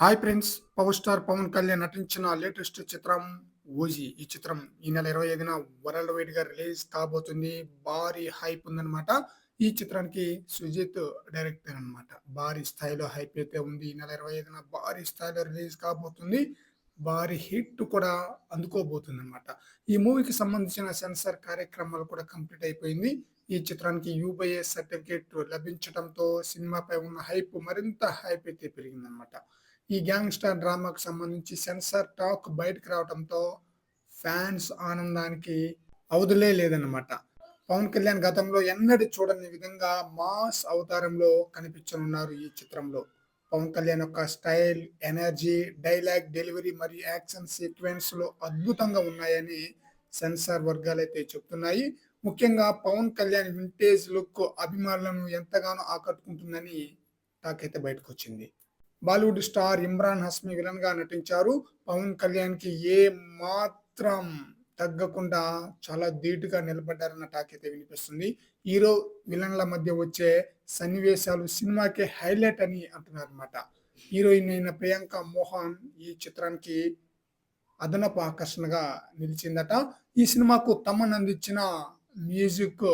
Hi friends power star Pawan Kalyan నటించిన latest చిత్రం OG. ఈ చిత్రం ఈ నెల ఇరవై ఐదున వరల్డ్ వైడ్గా రిలీజ్ కాబోతుంది. భారీ హైప్ ఉందన్నమాట. ఈ చిత్రానికి సుజిత్ డైరెక్టర్ అన్నమాట. భారీ స్థాయిలో హైప్ అయితే ఉంది. ఈ నెల ఇరవై ఐదున భారీ స్థాయిలో రిలీజ్ కాబోతుంది. భారీ హిట్ కూడా అందుకోబోతుంది అనమాట ఈ మూవీకి సంబంధించిన సెన్సార్ కార్యక్రమాలు కూడా కంప్లీట్ అయిపోయింది. ఈ చిత్రానికి యూబీఏ సర్టిఫికేట్ లభించడంతో సినిమాపై ఉన్న హైప్ మరింత హైప్ అయితే పెరిగిందనమాట ఈ గ్యాంగ్స్టర్ డ్రామాకు సంబంధించి సెన్సార్ టాక్ బయటకు రావడంతో ఫ్యాన్స్ ఆనందానికి అవధులే లేదన్నమాట. పవన్ కళ్యాణ్ గతంలో ఎన్నడూ చూడని విధంగా మాస్ అవతారంలో కనిపించనున్నారు ఈ చిత్రంలో. పవన్ కళ్యాణ్ యొక్క స్టైల్ ఎనర్జీ డైలాగ్ డెలివరీ మరియు యాక్షన్ సీక్వెన్స్లో అద్భుతంగా ఉన్నాయని సెన్సార్ వర్గాలు అయితే చెప్తున్నాయి. ముఖ్యంగా పవన్ కళ్యాణ్ వింటేజ్ లుక్ అభిమానులను ఎంతగానో ఆకట్టుకుంటుందని టాక్ అయితే బయటకు వచ్చింది బాలీవుడ్ స్టార్ ఇమ్రాన్ హస్మి విలన్గా నటించారు. పవన్ కళ్యాణ్కి ఏ మాత్రం తగ్గకుండా చాలా ధీటుగా నిలబడ్డారన్న టాక్ అయితే వినిపిస్తుంది. హీరో విలన్ల మధ్య వచ్చే సన్నివేశాలు సినిమాకే హైలైట్ అని అంటున్నారు అనమాట హీరోయిన్ అయిన ప్రియాంక మోహన్ ఈ చిత్రానికి అదనపు ఆకర్షణగా నిలిచిందట. ఈ సినిమాకు తమన్ అందించిన మ్యూజిక్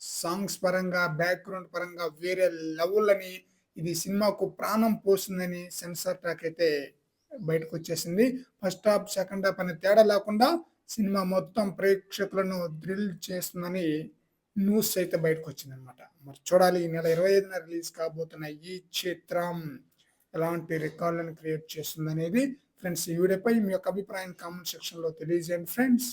సాంగ్స్ పరంగా బ్యాక్గ్రౌండ్ పరంగా వేరే లెవెల్ అని ఇది సినిమాకు ప్రాణం పోస్తుందని సెన్సార్ ట్రాక్ అయితే బయటకు వచ్చేసింది ఫస్ట్ హాఫ్ సెకండ్ హాఫ్ అనే తేడా లేకుండా సినిమా మొత్తం ప్రేక్షకులను థ్రిల్ చేస్తుందని న్యూస్ అయితే బయటకు వచ్చింది అనమాట మరి చూడాలి ఈ నెల ఇరవై ఐదున రిలీజ్ కాబోతున్న ఈ చిత్రం ఎలాంటి రికార్డులను క్రియేట్ చేస్తుంది అనేది ఫ్రెండ్స్ ఈ వీడియోపై మీ యొక్క అభిప్రాయం కామెంట్ సెక్షన్లో తెలియజేయండి ఫ్రెండ్స్.